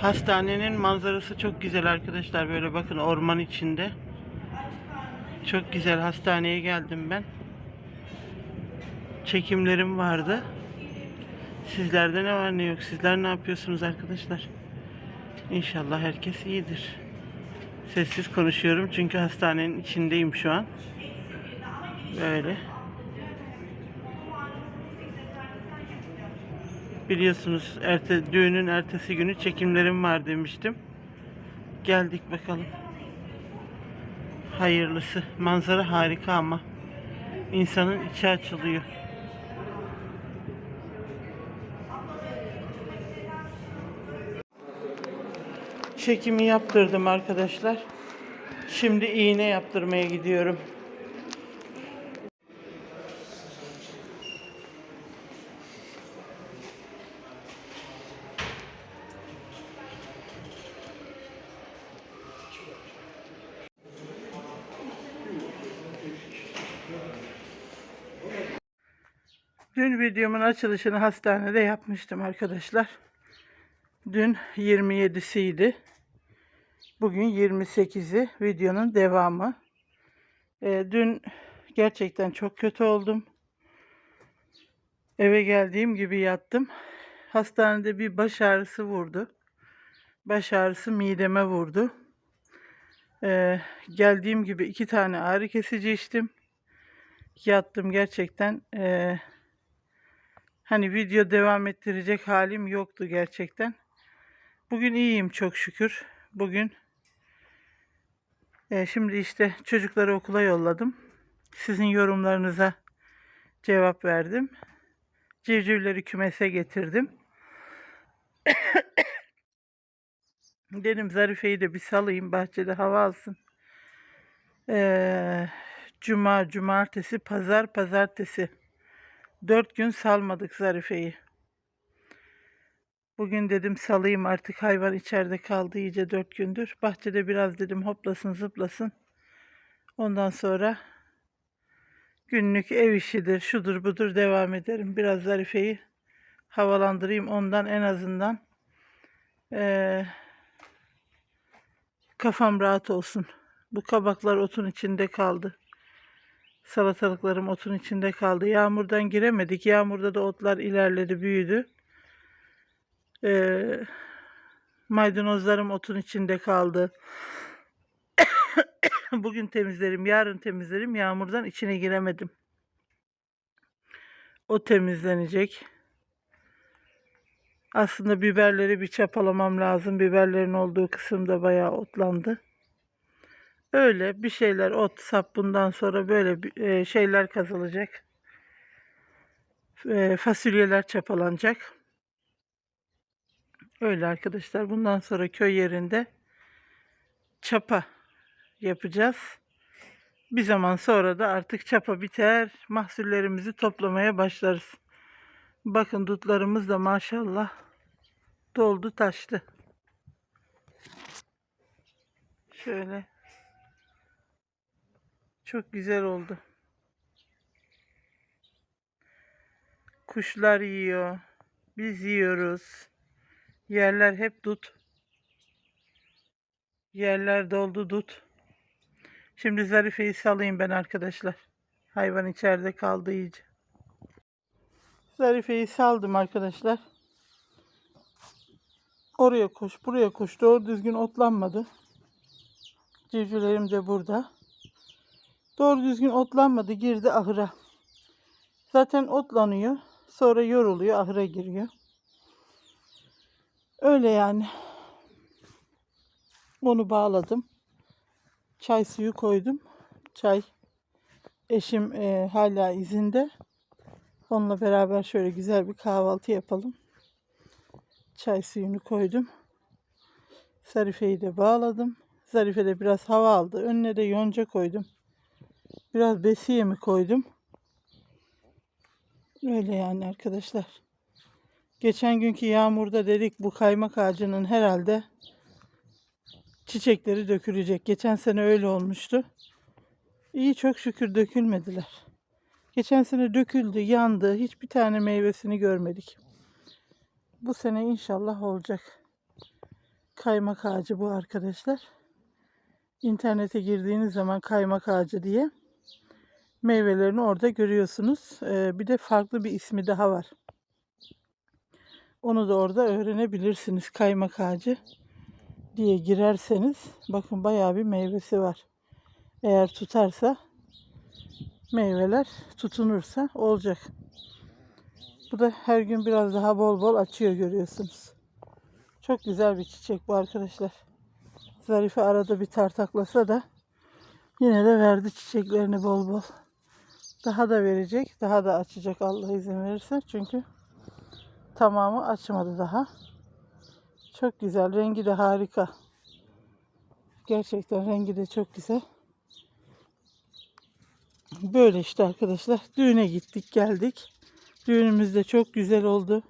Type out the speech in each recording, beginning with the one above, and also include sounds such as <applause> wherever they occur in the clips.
Hastanenin manzarası çok güzel arkadaşlar. Böyle bakın orman içinde. Çok güzel hastaneye geldim ben. Çekimlerim vardı. Sizlerde ne var ne yok? Sizler ne yapıyorsunuz arkadaşlar? İnşallah herkes iyidir. Sessiz konuşuyorum çünkü hastanenin içindeyim şu an. Böyle. Biliyorsunuz erte, düğünün ertesi günü çekimlerim var demiştim. Geldik bakalım. Hayırlısı. Manzara harika ama. insanın içi açılıyor. Çekimi yaptırdım arkadaşlar. Şimdi iğne yaptırmaya gidiyorum. Dün videomun açılışını hastanede yapmıştım arkadaşlar. Dün 27'siydi. Bugün 28'i videonun devamı. Ee, dün gerçekten çok kötü oldum. Eve geldiğim gibi yattım. Hastanede bir baş ağrısı vurdu. Baş ağrısı mideme vurdu. Ee, geldiğim gibi iki tane ağrı kesici içtim. Yattım gerçekten. Ee, hani video devam ettirecek halim yoktu gerçekten. Bugün iyiyim çok şükür. Bugün e, şimdi işte çocukları okula yolladım. Sizin yorumlarınıza cevap verdim. Civcivleri kümese getirdim. <coughs> Dedim Zarife'yi de bir salayım bahçede hava alsın. Ee, Cuma, cumartesi, pazar, pazartesi. Dört gün salmadık Zarife'yi. Bugün dedim salayım artık hayvan içeride kaldı iyice dört gündür. Bahçede biraz dedim hoplasın zıplasın. Ondan sonra günlük ev işidir, şudur budur devam ederim. Biraz Zarife'yi havalandırayım. Ondan en azından eee, kafam rahat olsun. Bu kabaklar otun içinde kaldı. Salatalıklarım otun içinde kaldı. Yağmurdan giremedik. Yağmurda da otlar ilerledi, büyüdü. Ee, maydanozlarım otun içinde kaldı. <coughs> Bugün temizlerim, yarın temizlerim. Yağmurdan içine giremedim. O temizlenecek. Aslında biberleri bir çapalamam lazım. Biberlerin olduğu kısımda bayağı otlandı. Öyle bir şeyler ot sap bundan sonra böyle e, şeyler kazılacak. E, fasulyeler çapalanacak. Öyle arkadaşlar. Bundan sonra köy yerinde çapa yapacağız. Bir zaman sonra da artık çapa biter. Mahsullerimizi toplamaya başlarız. Bakın dutlarımız da maşallah doldu taştı. Şöyle. Çok güzel oldu. Kuşlar yiyor. Biz yiyoruz. Yerler hep dut. Yerler doldu dut. Şimdi Zarife'yi salayım ben arkadaşlar. Hayvan içeride kaldı iyice. Zarife'yi saldım arkadaşlar. Oraya koş, buraya koş. Doğru düzgün otlanmadı. Civcivlerim de burada. Doğru düzgün otlanmadı. Girdi ahıra. Zaten otlanıyor. Sonra yoruluyor. Ahıra giriyor. Öyle yani. Onu bağladım. Çay suyu koydum. Çay. Eşim e, hala izinde. Onunla beraber şöyle güzel bir kahvaltı yapalım. Çay suyunu koydum. Zarife'yi de bağladım. Zarife de biraz hava aldı. Önüne de yonca koydum. Biraz besiye mi koydum? Öyle yani arkadaşlar. Geçen günkü yağmurda dedik bu kaymak ağacının herhalde çiçekleri dökülecek. Geçen sene öyle olmuştu. İyi çok şükür dökülmediler. Geçen sene döküldü, yandı. Hiçbir tane meyvesini görmedik. Bu sene inşallah olacak. Kaymak ağacı bu arkadaşlar. İnternete girdiğiniz zaman kaymak ağacı diye meyvelerini orada görüyorsunuz. Ee, bir de farklı bir ismi daha var. Onu da orada öğrenebilirsiniz. Kaymak ağacı diye girerseniz bakın bayağı bir meyvesi var. Eğer tutarsa meyveler tutunursa olacak. Bu da her gün biraz daha bol bol açıyor görüyorsunuz. Çok güzel bir çiçek bu arkadaşlar. Zarife arada bir tartaklasa da yine de verdi çiçeklerini bol bol. Daha da verecek, daha da açacak Allah izin verirse. Çünkü tamamı açmadı daha. Çok güzel, rengi de harika. Gerçekten rengi de çok güzel. Böyle işte arkadaşlar. Düğüne gittik, geldik. Düğünümüz de çok güzel oldu.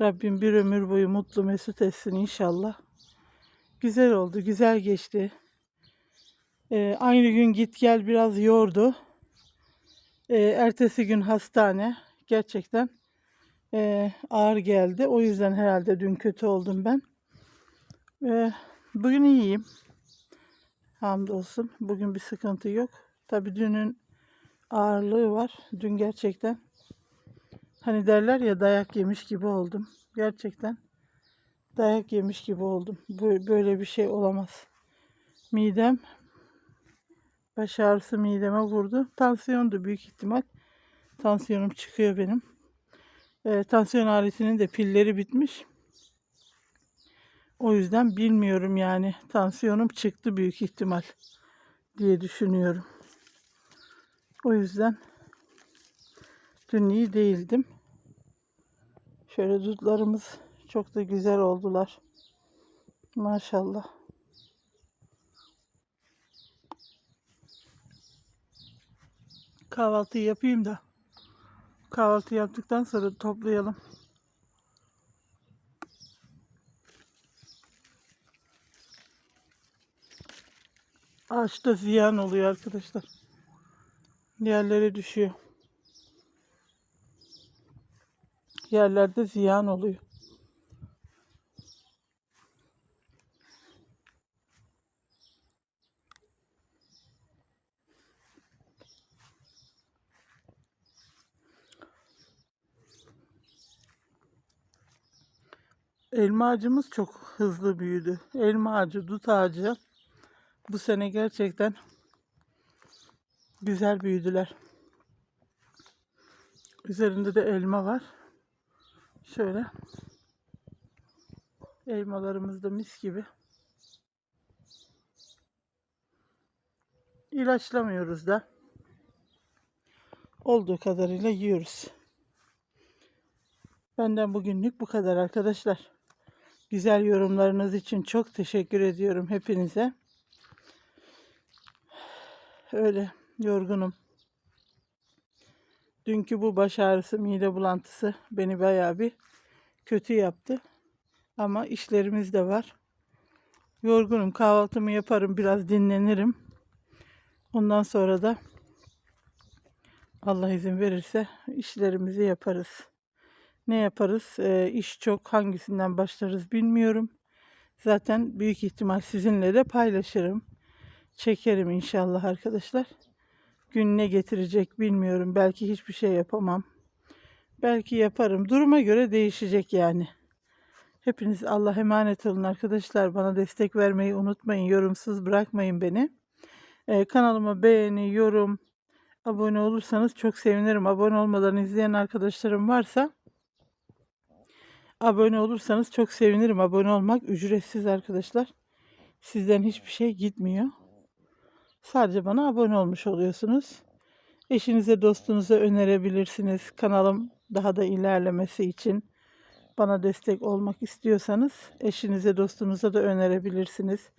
Rabbim bir ömür boyu mutlu mesut etsin inşallah. Güzel oldu, güzel geçti. Ee, aynı gün git gel biraz yordu. Ee, ertesi gün hastane. Gerçekten ee, ağır geldi. O yüzden herhalde dün kötü oldum ben. Ee, bugün iyiyim. Hamdolsun. Bugün bir sıkıntı yok. Tabii dünün ağırlığı var. Dün gerçekten hani derler ya dayak yemiş gibi oldum. Gerçekten dayak yemiş gibi oldum. Böyle bir şey olamaz. Midem baş ağrısı mideme vurdu. Tansiyondu büyük ihtimal. Tansiyonum çıkıyor benim. Ee, tansiyon aletinin de pilleri bitmiş. O yüzden bilmiyorum yani. Tansiyonum çıktı büyük ihtimal diye düşünüyorum. O yüzden dün iyi değildim. Şöyle dutlarımız çok da güzel oldular. Maşallah. Kahvaltı yapayım da. Kahvaltı yaptıktan sonra toplayalım. Ağaçta ziyan oluyor arkadaşlar. Yerlere düşüyor. Yerlerde ziyan oluyor. Elma ağacımız çok hızlı büyüdü. Elma ağacı, dut ağacı bu sene gerçekten güzel büyüdüler. Üzerinde de elma var. Şöyle. Elmalarımız da mis gibi. İlaçlamıyoruz da. Olduğu kadarıyla yiyoruz. Benden bugünlük bu kadar arkadaşlar. Güzel yorumlarınız için çok teşekkür ediyorum hepinize. Öyle yorgunum. Dünkü bu baş ağrısı, mide bulantısı beni bayağı bir kötü yaptı. Ama işlerimiz de var. Yorgunum. Kahvaltımı yaparım, biraz dinlenirim. Ondan sonra da Allah izin verirse işlerimizi yaparız. Ne yaparız? Ee, iş çok. Hangisinden başlarız bilmiyorum. Zaten büyük ihtimal sizinle de paylaşırım. Çekerim inşallah arkadaşlar. Gün ne getirecek bilmiyorum. Belki hiçbir şey yapamam. Belki yaparım. Duruma göre değişecek yani. Hepiniz Allah emanet olun arkadaşlar. Bana destek vermeyi unutmayın. Yorumsuz bırakmayın beni. Ee, kanalıma beğeni, yorum, abone olursanız çok sevinirim. Abone olmadan izleyen arkadaşlarım varsa abone olursanız çok sevinirim. Abone olmak ücretsiz arkadaşlar. Sizden hiçbir şey gitmiyor. Sadece bana abone olmuş oluyorsunuz. Eşinize, dostunuza önerebilirsiniz. Kanalım daha da ilerlemesi için bana destek olmak istiyorsanız eşinize, dostunuza da önerebilirsiniz.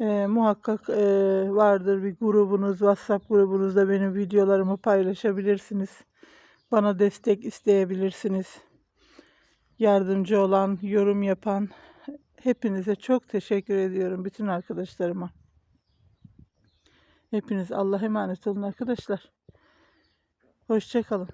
Ee, muhakkak e, vardır bir grubunuz, WhatsApp grubunuzda benim videolarımı paylaşabilirsiniz. Bana destek isteyebilirsiniz. Yardımcı olan, yorum yapan hepinize çok teşekkür ediyorum bütün arkadaşlarıma. Hepiniz Allah'a emanet olun arkadaşlar. Hoşçakalın.